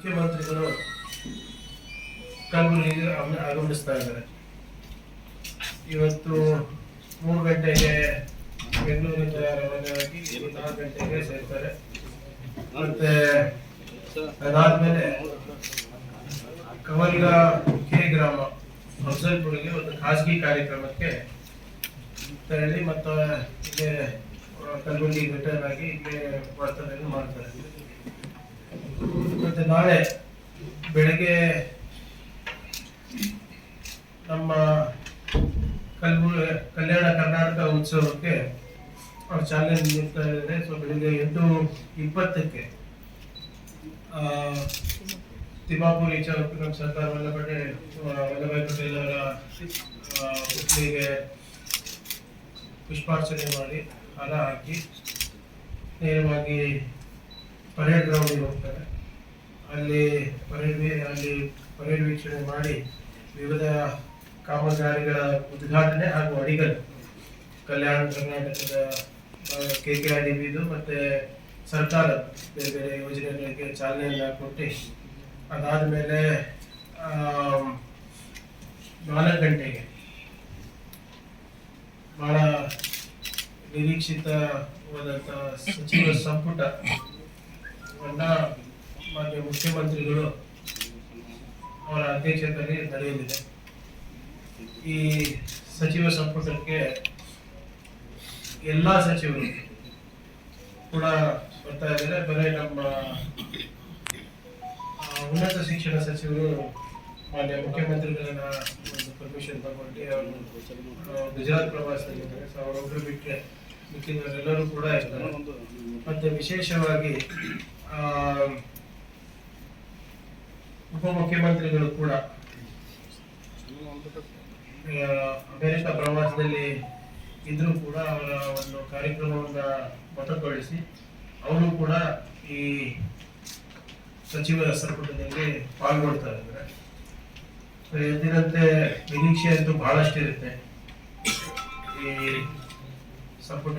ಮುಖ್ಯಮಂತ್ರಿಗಳು ಕಲಬುರಗಿಗೆ ಆಗಮ- ಆಗಮಿಸ್ತಾ ಇದ್ದಾರೆ. ಇವತ್ತು ಮೂರು ಗಂಟೆಗೆ ಬೆಂಗಳೂರಿಂದ ರವಾನೆಯಾಗಿ ನಾಲ್ಕು ಗಂಟೆಗೆ ಸೇರ್ತಾರೆ. ಮತ್ತೆ ಅದಾದ್ಮೇಲೆ ಕವಲ್ಗ ಕೆ ಗ್ರಾಮ ಅಫ್ಜಲ್ಪುರ್ಗೆ ಒಂದು ಖಾಸಗಿ ಕಾರ್ಯಕ್ರಮಕ್ಕೆ ತೆರಳಿ ಮತ್ತು ಇಲ್ಲಿ ಕಲಬುರಗಿ ರಿಟರ್ನ್ ಆಗಿ ಇಲ್ಲಿ ವಾಸ್ತವ್ಯ ಮಾಡ್ತಾರೆ. ಮತ್ತೆ ನಾಳೆ ಬೆಳಗ್ಗೆ ನಮ್ಮ ಕಲ್ಬುರ್ಗಿ ಕಲ್ಯಾಣ ಕರ್ನಾಟಕ ಉತ್ಸವಕ್ಕೆ ಅವ್ರು ಚಾಲನೆ ನೀಡ್ತಾ ಇದ್ದಾರೆ. ಸೊ ಬೆಳಿಗ್ಗೆ ಎಂಟು ಇಪ್ಪತ್ತಕ್ಕೆ ತಿಮ್ಮಾಪುರಿ ಚೌಕ್ ನಮ್ಮ ಸರ್ದಾರ್ ವಲ್ಲಭಾಯಿ ಆ, ಪಟೇಲ್ ಅವರ ಪುತ್ಲಿಗೆ ಪುಷ್ಪಾರ್ಚನೆ ಮಾಡಿ ಹಣ ಹಾಕಿ ನೇರವಾಗಿ ಪರೇಡ್ ಗ್ರೌಂಡಿಗೆ ಹೋಗ್ತಾರೆ. ಅಲ್ಲಿ ಪರೇಡ್ ಅಲ್ಲಿ ಪರೇಡ್ ವೀಕ್ಷಣೆ ಮಾಡಿ ವಿವಿಧ ಕಾಮಗಾರಿಗಳ ಉದ್ಘಾಟನೆ ಹಾಗೂ ಅಡಿಗಲ್ ಕಲ್ಯಾಣ ಕರ್ನಾಟಕದ ಕೆ ಕೆ ಆರ್ ಡಿ ಬಿದು ಮತ್ತೆ ಸರ್ಕಾರ ಬೇರೆ ಬೇರೆ ಯೋಜನೆಗಳಿಗೆ ಚಾಲನೆಯನ್ನ ಕೊಟ್ಟು, ಅದಾದ ಮೇಲೆ ನಾಲ್ಕು ಗಂಟೆಗೆ ಬಹಳ ನಿರೀಕ್ಷಿತವಾದಂಥ ಸಚಿವ ಸಂಪುಟವನ್ನ ಮಾನ್ಯ ಮುಖ್ಯಮಂತ್ರಿಗಳು ಅವರ ಅಧ್ಯಕ್ಷತೆಯಲ್ಲಿ ನಡೆಯಲಿದೆ. ಈ ಸಚಿವ ಸಂಪುಟಕ್ಕೆ ಎಲ್ಲ ಸಚಿವರು ಕೂಡ ಬರ್ತಾ ಇದ್ದಾರೆ. ಬರೀ ನಮ್ಮ ಉನ್ನತ ಶಿಕ್ಷಣ ಸಚಿವರು ಮಾನ್ಯ ಮುಖ್ಯಮಂತ್ರಿಗಳನ್ನ ಒಂದು ಪರ್ಮಿಷನ್ ತಗೊಂಡು ಅವರು ಗುಜರಾತ್ ಪ್ರವಾಸದಲ್ಲಿದ್ದಾರೆ. ಸೊ ಅವರೊಬ್ಬರು ಬಿಟ್ಟರೆ ಮಿಕ್ಕಿದವರೆಲ್ಲರೂ ಕೂಡ ಇರ್ತಾರೆ ಮತ್ತೆ ವಿಶೇಷವಾಗಿ ಉಪಮುಖ್ಯಮಂತ್ರಿಗಳು ಕೂಡ ಅಮೆರಿಕ ಪ್ರವಾಸದಲ್ಲಿ ಇದ್ರೂ ಕೂಡ ಅವರ ಒಂದು ಕಾರ್ಯಕ್ರಮವನ್ನ ಮೊಟಕುಗೊಳಿಸಿ ಅವರು ಕೂಡ ಈ ಸಚಿವರ ಸಂಪುಟದಲ್ಲಿ ಪಾಲ್ಗೊಳ್ತಾರೆ ಎಂದಿನಂತೆ ನಿರೀಕ್ಷೆ ಅಂತೂ ಬಹಳಷ್ಟಿರುತ್ತೆ. ಈ ಸಂಪುಟ